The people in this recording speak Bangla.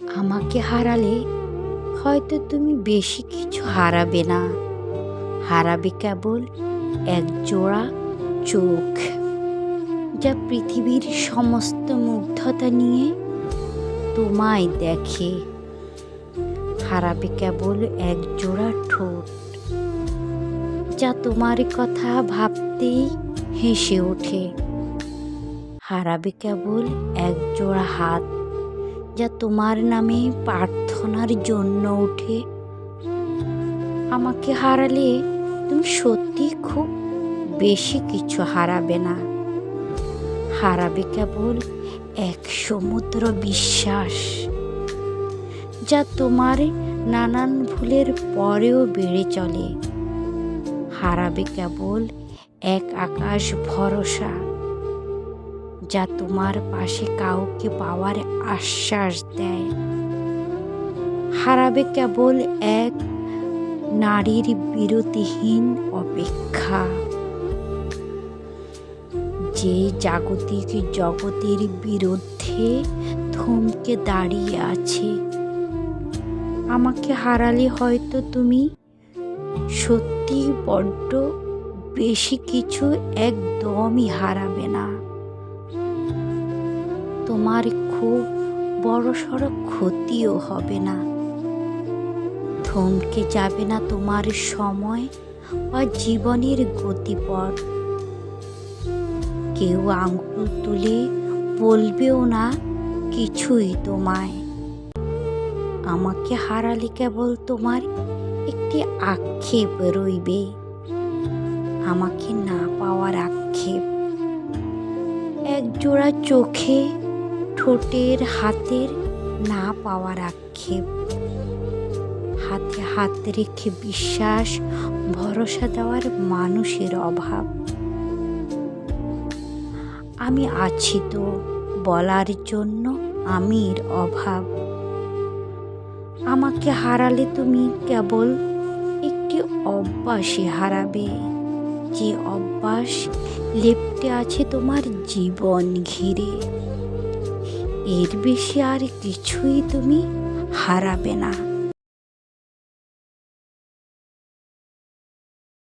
আমাকে হারালে হয়তো তুমি বেশি কিছু হারাবে না। হারাবে কেবল এক জোড়া চোখ, যা পৃথিবীর সমস্ত মুগ্ধতা নিয়ে তোমায় দেখে। হারাবে কেবল এক জোড়া ঠোঁট, যা তোমার কথা ভাবতেই হেসে ওঠে। হারাবে কেবল এক জোড়া হাত যা তোমার নামে প্রার্থনার জন্য ওঠে। আমাকে হারালে তুমি সত্যি খুব বেশি কিছু হারাবে না। হারাবে কেবল এক সমুদ্র বিশ্বাস, যা তোমার নানান ভুলের পরেও বেড়ে চলে। হারাবে কেবল এক আকাশ ভরসা যা তোমার পাশে কাউকে পাওয়ার আশ্বাস দেয়। হারাবে কেবল এক নারীর বিরতিহীন অপেক্ষা। যে জাগতিক জগতের বিরুদ্ধে থমকে দাঁড়িয়ে আছে। আমাকে হারালে হয়তো তুমি সত্যি বড্ড বেশি কিছু একদমই হারাবে না। তোমার খুব বড় সড়ো ক্ষতিও হবে না। থমকে যাবে না তোমার সময় বা জীবনের গতিপথ। কেউ আঙ্গুল তুলে বলবেও না কিছুই তোমায়। আমাকে হারালে কেবল তোমার একটি আক্ষেপ রইবে। আমাকে না পাওয়ার আক্ষেপ। এক জোড়া চোখে ঠোঁটের হাতের না পাওয়ার আক্ষেপ। হাতে হাত রেখে বিশ্বাস, ভরসা দেওয়ার মানুষের অভাব। আমি আছি তো বলার জন্য আমির অভাব। আমাকে হারালে তুমি কেবল একটি অভ্যাসে হারাবে। যে অভ্যাস লেপটে আছে তোমার জীবন ঘিরে। এর বেশি আর কিছুই তুমি হারাবে না।